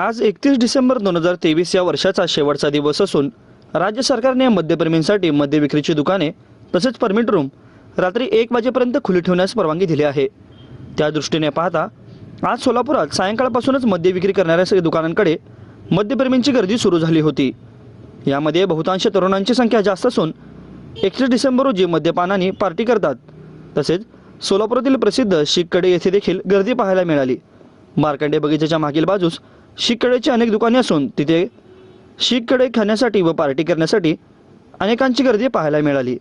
आज एकतीस डिसेंबर दोन हजार तेवीस या वर्षाचा शेवटचा दिवस असून राज्य सरकारने मद्यप्रेमींसाठी मद्य विक्रीची दुकाने तसेच परमिट रूम रात्री एक वाजेपर्यंत खुली ठेवण्यास परवानगी दिली आहे. त्या दृष्टीने पाहता आज सोलापुरात सायंकाळपासूनच मद्य विक्री करणाऱ्या दुकानांकडे मद्यप्रेमींची गर्दी सुरू झाली होती. यामध्ये बहुतांश तरुणांची संख्या जास्त असून एकतीस डिसेंबर रोजी मद्यपानाने पार्टी करतात. तसेच सोलापुरातील प्रसिद्ध शिककडे येथे देखील गर्दी पाहायला मिळाली. मार्कंडे बगीचाच्या मागील बाजूस शीखकडेची अनेक दुकाने असून तिथे शिककडे खाण्यासाठी व पार्टी करण्यासाठी अनेकांची गर्दी पाहायला मिळाली.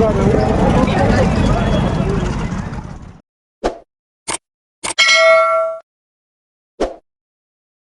Agora,